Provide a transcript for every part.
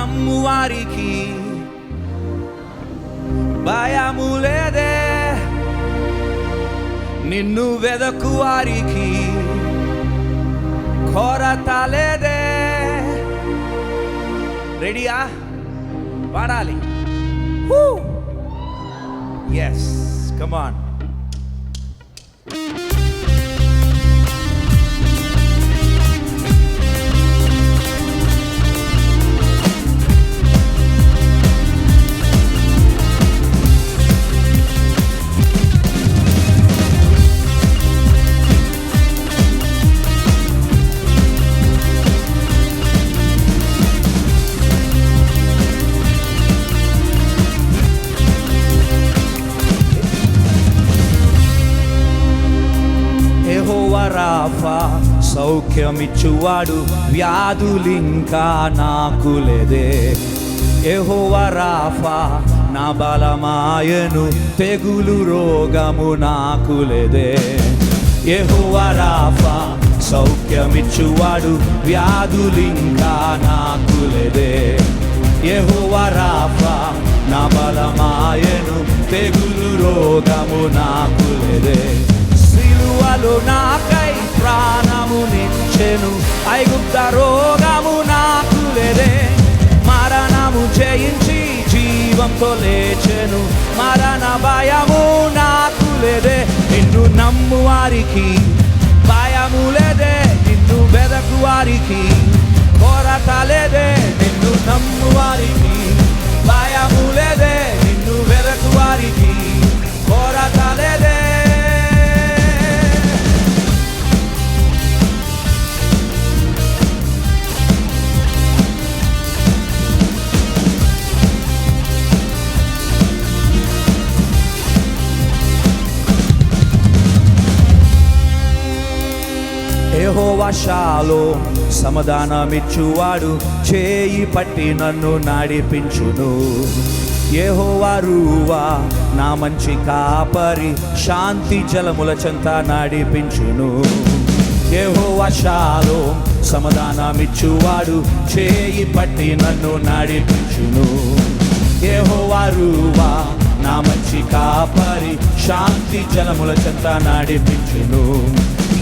నమ్ము వారికి. భయము లేదే. నిన్ను వెదకు వారికి. కొరత లేదే. రెడీయా? పాడాలి. ఎస్ కమాన్ రాఫా సౌఖ్యమిచ్చువాడు వ్యాధులింకా నాకు లేదే. ఎహోవా రాఫా నా బలమాయను తెగులు రోగము నాకు లేదే. ఎహోవా రాఫా సౌఖ్యమిచ్చువాడు వ్యాధులింకా నాకు లేదే. ఎహోవా రాఫా నా బలమాయను తెగులు రోగము నాకు లేదే. సిలువలు నాకై ప్రాణము నిచ్చెను. ఐగుప్త రోగము నాకు లేదే. మరణము చేయించి జీవంతో లేచెను. మరణ భయము నాకు లేదే. నిన్ను నమ్ము వారికి భయము లేదే. నిన్ను వెదకు వారికి కొరత లేదే. నిన్ను నమ్ము వారికి యెహోవా షాలో సమాధానమిచ్చువాడు చేయి పట్టి నన్ను నడిపించును. యెహోవా రూవా నా మంచి కాపరి శాంతి జలముల చెంత నడిపించును. యెహోవా షాలో సమాధానమిచ్చువాడు చేయి పట్టి నన్ను నడిపించును. యెహోవా రూవా నా మంచి కాపరి శాంతి జలముల చెంత నడిపించును.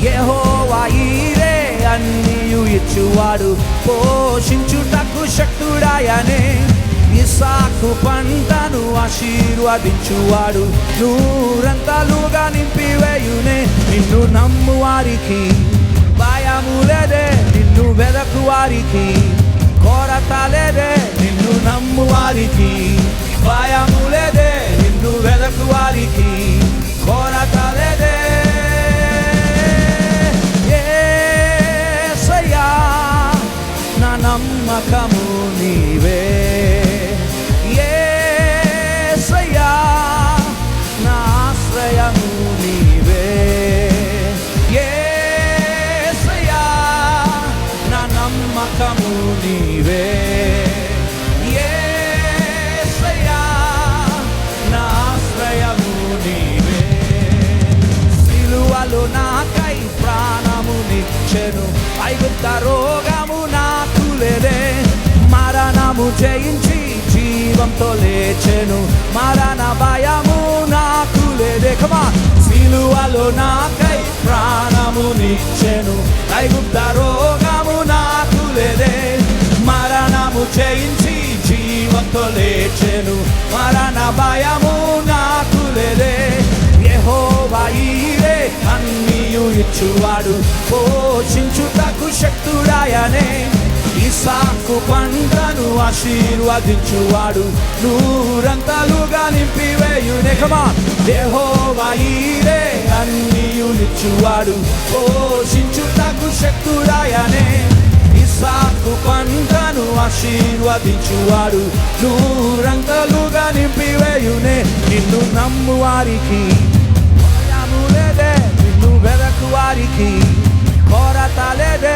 యెహోవా ఈరే అన్నియు ఇచ్చువాడు. పోషించుటకు శక్తుడాయనే. ఇసాకు పంటను ఆశీర్వదించువాడు. నూరంతలుగా నింపివేయునే. నిన్ను నమ్ము వారికి భయము లేదే నిన్ను వెదకు వారికి కొరత లేదే. నిన్ను నమ్మకము నీవే. యేసయ్యా, నా ఆశ్రయము నీవే. యేసయ్యా, నా నమ్మకము నీవే. యేసయ్యా, నా ఆశ్రయము నీవే. సిలువలు నాకై ప్రాణము నిచ్చెను ఐగుప్త రోగా లేదే మరణము జయించి జీవంతో లేచెను. మరణ భయము నాకు లేదే. కమా సిలువలో నాకై ప్రాణము నిచ్చెను ఐగుప్త రోగము నాకు లేదే. మరణము జయించి జీవంతో లేచెను. మరణ భయము నాకు లేదే. యెహోవా ఈరే అన్నీయు ఇచ్చువాడు. పోషించు సాకు పంటను ఆశీర్వదించువాడు. నూరంతలుగా నింపివేయునే కమా యెహోవా ఈరే పోషించుటకు శక్తుడాయనే ఇసాకు పంటను ఆశీర్వదించువాడు. నూరంతలుగా నింపివేయునే నిన్ను నమ్ము వారికి లేదే. నిన్ను వెదకు వారికి కొరత లేదే.